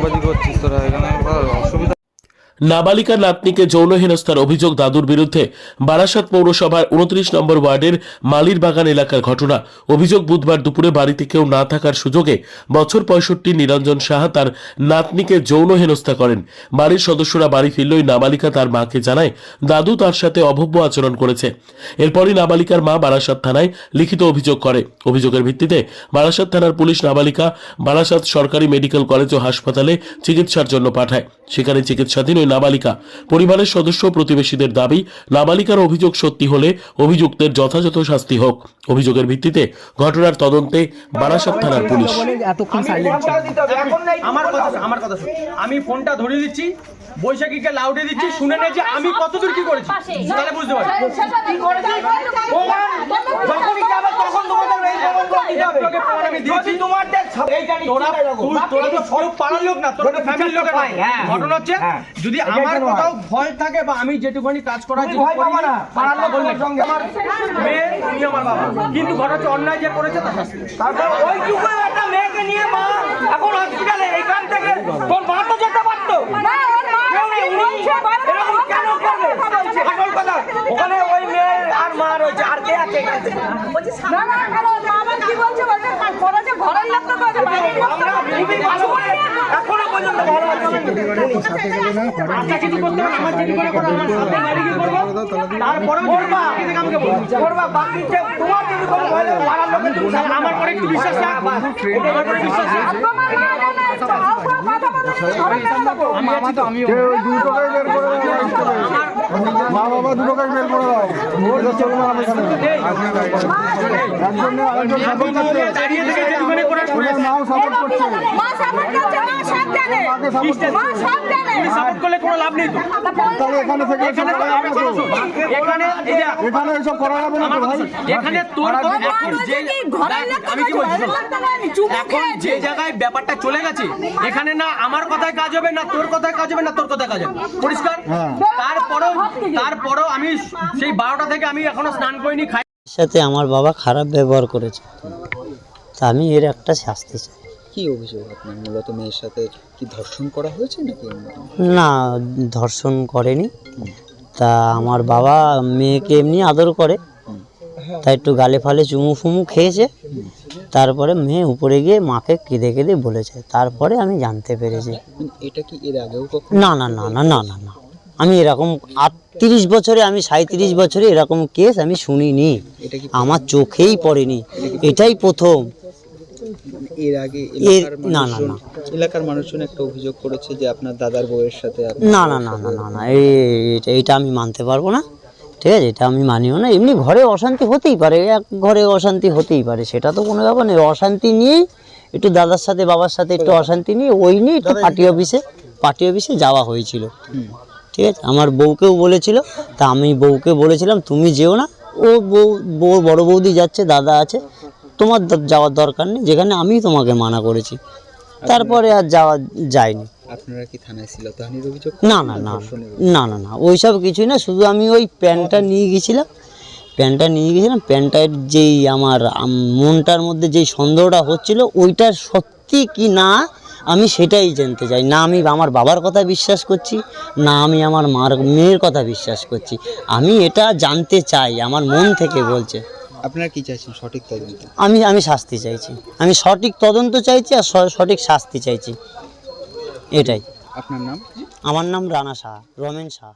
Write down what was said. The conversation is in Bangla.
চাকবাজি করছিস তোরা এখানে অসুবিধা নাবালিকা নাতনিকে যৌন হেনস্থার অভিযোগ দাদুর বিরুদ্ধে বারাসাত পৌরসভার উনত্রিশ নম্বর ওয়ার্ডের মালির বাগান এলাকার ঘটনা। অভিযোগ বুধবার দুপুরে বাড়িতে কেউ না থাকার সুযোগে বছর পঁয়ষট্টি নিরঞ্জন সাহা তার নাতনিকে যৌন হেনস্থা করেন। বাড়ির সদস্যরা বাড়ি ফিরলেই নাবালিকা তার মাকে জানায়, দাদু তার সাথে অভব্য আচরণ করেছে। এরপরই নাবালিকার মা বারাসাত থানায় লিখিত অভিযোগ করে। অভিযোগের ভিত্তিতে বারাসাত থানার পুলিশ নাবালিকা বারাসাত সরকারি মেডিকেল কলেজ ও হাসপাতালে চিকিৎসার জন্য পাঠায়। সেখানে চিকিৎসাধীন ওই নাবালিকা। পরিবারের সদস্য প্রতিবেশীদের দাবি নাবালিকার অভিযোগ সত্যি হলে অভিযুক্তের যথাযথ শাস্তি হোক। অভিযোগের ভিত্তিতে ঘটনার তদন্তে বারাসাত থানার পুলিশ। এতক্ষণ সাইলেন্ট আমার কথা শোন, আমার কথা শোন। আমি ফোনটা ধরিয়ে দিচ্ছি বৈশাখীকে লাউডে দিচ্ছি শুনে নে যে আমি কতদূর কি করেছি? তাহলে বুঝতে পারছি। যদি আমার কোথাও ভয় থাকে বা আমি যেটুকুনি কাজ করা। কিন্তু ঘটনা হচ্ছে অন্যায় যে করেছে তার শাস্তি। তারপর ওইটুকু একটা মেয়েকে নিয়ে মা এখন হসপিটালে এখান থেকে তোর মা তো যেতে পারতো। কেউ নেই, উনি এরকম কেন করবে? আসল কথা, ওখানে ওই মেয়ে আর মা রয়েছে আর কে আছে? আমরা খুবই ভালো এখনও পর্যন্ত ভালো আচ্ছা আমার পরে একটু বিশ্বাস বিশ্বাস মা বাবা দুটোকে বের করে দাও। ওর যাচ্ছে এখানে। একজন না আরেকজন সাপোর্ট করছে। দাঁড়িয়ে থেকে যেটুকুনি করে ওনার মাও সাপোর্ট করছে। যে এখন যে জায়গায় ব্যাপারটা চলে গেছে এখানে না আমার কথায় কাজ হবে না তোর কথায় কাজ হবে না তোর কথায় কাজ হবে। পরিষ্কার? হ্যাঁ। তারপরেও তারপরেও আমি সেই বারোটা থেকে আমি এখনও স্নান করিনি খাই সাথে আমার বাবা খারাপ ব্যবহার করেছে। তা আমি এর একটা শাস্তি চাই। কি অভিযোগ আপনার? মূলত মেয়ের সাথে কি ধর্ষণ করা হয়েছে নাকি না ধর্ষণ করেনি। তা আমার বাবা মেয়েকে এমনি আদর করে। তা একটু গালে ফালে চুমু ফুমু খেয়েছে। তারপরে মেয়ে উপরে গিয়ে মাকে কেঁদে কেঁদে বলেছে। তারপরে আমি জানতে পেরেছি। মানে এটা কি এর আগেও না না না না না না না। আমি এরকম আটত্রিশ বছরে আমি সাঁত্রিশ বছরে এরকম কেস আমি শুনিনি। আমার চোখেই পড়েনি। এটাই প্রথম। এর আগে না, না, না। এলাকার মানুষজন একটা অভিযোগ করেছে যে আপনার দাদার বউয়ের সাথে না না না না না না। এটা- এটা আমি মানতে পারব না। ঠিক আছে? এটা আমি মানিও না। এমনি ঘরে অশান্তি হতেই পারে। এক ঘরে অশান্তি হতেই পারে। সেটা তো কোনো ব্যাপার নেই। অশান্তি নিয়েই একটু দাদার সাথে বাবার সাথে একটু অশান্তি নিয়ে ওই নিয়ে একটু পার্টি অফিসে পার্টি অফিসে যাওয়া হয়েছিল। ঠিক আছে? আমার বউকেও বলেছিল তা আমি বউকে বলেছিলাম তুমি যেও না ও বউ বউ বড় বৌদি যাচ্ছে দাদা আছে তোমার যাওয়ার দরকার নেই যেখানে আমি তোমাকে মানা করেছি। তারপরে আর যাওয়া যায়নি। আপনারা কি থানায় ছিল তাহানির অভিযোগ না না না না না না ওইসব কিছুই না শুধু আমি ওই প্যান্টটা নিয়ে গেছিলাম প্যান্টটা নিয়ে গেছিলাম প্যান্টটার যেই আমার মনটার মধ্যে যেই সন্দেহটা হচ্ছিল ওইটা সত্যি কি না আমি সেটাই জানতে চাই। না আমি আমার বাবার কথা বিশ্বাস করছি না আমি আমার মার মেয়ের কথা বিশ্বাস করছি। আমি এটা জানতে চাই আমার মন থেকে বলছে। আপনার কি চাইছেন? সঠিক তদন্ত? আমি আমি শাস্তি চাইছি। আমি সঠিক তদন্ত চাইছি আর সঠিক শাস্তি চাইছি। এটাই। আপনার নাম? আমার নাম রানা শাহ রমেন শাহ